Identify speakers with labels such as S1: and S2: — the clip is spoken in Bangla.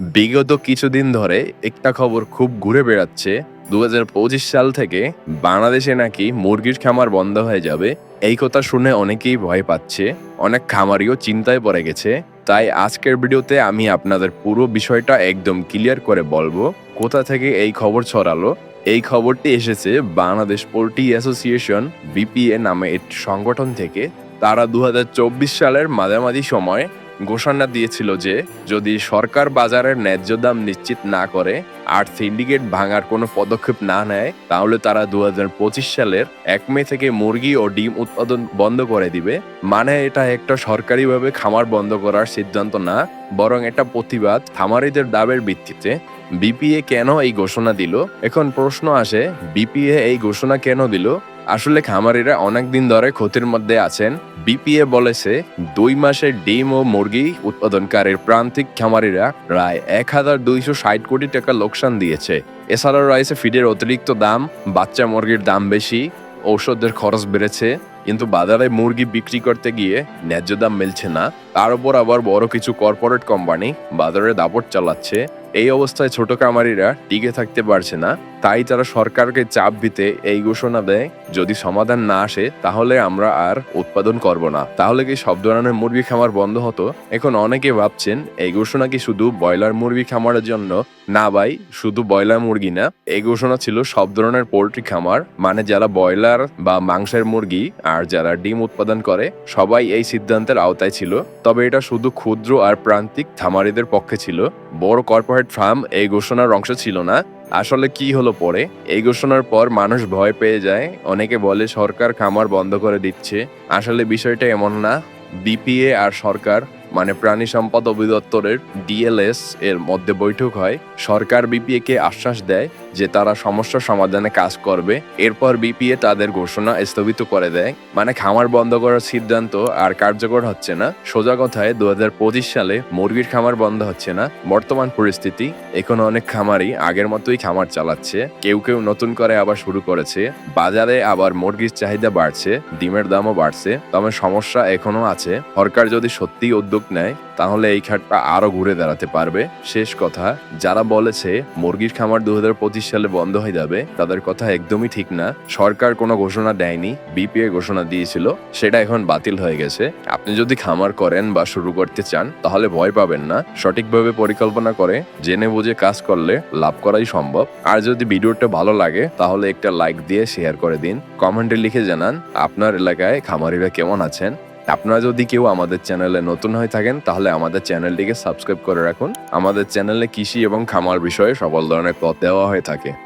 S1: বিগত কিছুদিন ধরে একটা খবর খুব ঘুরে বেড়াচ্ছে। দু হাজার পঁচিশ সাল থেকে বাংলাদেশে নাকি মুরগির খামার বন্ধ হয়ে যাবে। এই কথা শুনে অনেকেই ভয় পাচ্ছে। অনেক খামারিও চিন্তায় পড়ে গেছে। তাই আজকের ভিডিওতে আমি আপনাদের পুরো বিষয়টা একদম ক্লিয়ার করে বলব। কোথা থেকে এই খবর ছড়ালো? এই খবরটি এসেছে বাংলাদেশ পোল্ট্রি অ্যাসোসিয়েশন বিপিএ নামে একটি সংগঠন থেকে। তারা দু হাজার চব্বিশ সালের মাঝামাঝি সময় ঘোষণা দিয়েছিল যে, যদি সরকার বাজারের ন্যায্য দাম নিশ্চিত না করে আর সিন্ডিকেট ভাঙার কোনো পদক্ষেপ না নেয়, তাহলে তারা দু হাজার পঁচিশ সালের এক মে থেকে মুরগি ও ডিম উৎপাদন বন্ধ করে দিবে। মানে এটা একটা সরকারিভাবে খামার বন্ধ করার সিদ্ধান্ত না, বরং এটা প্রতিবাদ খামারিদের দাবের ভিত্তিতে। বিপিএ কেন এই ঘোষণা দিল? এখন প্রশ্ন আসে, বিপিএ এই ঘোষণা কেন দিল? আসলে খামারিরা অনেক দিন ধরে ক্ষতির মধ্যে আছেন। বিপিএ বলেছে, দুই মাসে ডিম ও মুরগি উৎপাদনকারীর প্রান্তিক খামারিরা প্রায় এক হাজার দুইশো ষাট কোটি টাকা লোকসান দিয়েছে। এছাড়াও রয়েছে ফিডের অতিরিক্ত দাম, বাচ্চা মুরগির দাম বেশি, ঔষধের খরচ বেড়েছে, কিন্তু বাজারে মুরগি বিক্রি করতে গিয়ে ন্যায্য দাম মিলছে না। তার উপর আবার বড় কিছু কর্পোরেট কোম্পানি বাজারে দাপট চালাচ্ছে। এই অবস্থায় ছোট কামারিরা টিকে থাকতে পারছে না। তাই তারা সরকারকে চাপ দিতে এই ঘোষণা দেয়। যদি সমাধান না আসে, তাহলে আমরা আর উৎপাদন করব না। তাহলে কি সব ধরনের মুরগি খামার বন্ধ হতো? এখন অনেকে ভাবছেন, এই ঘোষণা কি শুধু ব্রয়লার মুরগি খামারের জন্য? না ভাই, শুধু ব্রয়লার মুরগি না। এই ঘোষণা ছিল সব ধরনের পোল্ট্রি খামার মানে যারা ব্রয়লার বা মাংসের মুরগি আর যারা ডিম উৎপাদন করে, সবাই এই সিদ্ধান্তের আওতায় ছিল। তবে এটা শুধু ক্ষুদ্র আর প্রান্তিক থামারিদের পক্ষে ছিল। বড় কর্পোরেট ফার্ম এই ঘোষণার অংশ ছিল না। আসলে কি হলো পরে? এই ঘোষণার পর মানুষ ভয় পেয়ে যায়। অনেকে বলে সরকার খামার বন্ধ করে দিচ্ছে। আসলে বিষয়টা এমন না। বিপিএ আর সরকার মানে প্রাণী সম্পদ অধিদপ্তরের ডিএলএস এর মধ্যে বৈঠক হয়। সরকার বিপিএ কে আশ্বাস দেয় যে তারা সমস্যা সমাধানে কাজ করবে। এরপর বিপিএ তাদের ঘোষণা স্থগিত করে দেয়। মানে খামার বন্ধ করার সিদ্ধান্ত আর কার্যকর হচ্ছে না। সোজা কথায় দুই হাজার পঁচিশ সালে মুরগির খামার বন্ধ হচ্ছে না। বর্তমান পরিস্থিতি, এখন অনেক খামারই আগের মতোই খামার চালাচ্ছে। কেউ কেউ নতুন করে আবার শুরু করেছে। বাজারে আবার মুরগির চাহিদা বাড়ছে, ডিমের দামও বাড়ছে। তবে সমস্যা এখনও আছে। সরকার যদি সত্যি উদ্যোগ নেয়, তাহলে এই খাটটা আরও ঘুরে দাঁড়াতে পারবে। শেষ কথা, যারা বলেছে মুরগির খামার দু হাজার পঁচিশ সালে বন্ধ হয়ে যাবে, তাদের কথা একদমই ঠিক না। সরকার কোনো ঘোষণা দেয়নি, বিপিএ ঘোষণা দিয়েছিল, সেটা এখন বাতিল হয়ে গেছে। আপনি যদি খামার করেন বা শুরু করতে চান, তাহলে ভয় পাবেন না। সঠিকভাবে পরিকল্পনা করে, জেনে বুঝে কাজ করলে লাভ করাই সম্ভব। আর যদি ভিডিওটা ভালো লাগে, তাহলে একটা লাইক দিয়ে শেয়ার করে দিন। কমেন্টে লিখে জানান, আপনার এলাকায় খামারিরা কেমন আছেন? আপনারা যদি কেউ আমাদের চ্যানেলে নতুন হয়ে থাকেন, তাহলে আমাদের চ্যানেলটিকে সাবস্ক্রাইব করে রাখুন। আমাদের চ্যানেলে কৃষি এবং খামার বিষয়ে সকল ধরনের পথ দেওয়া হয়ে থাকে।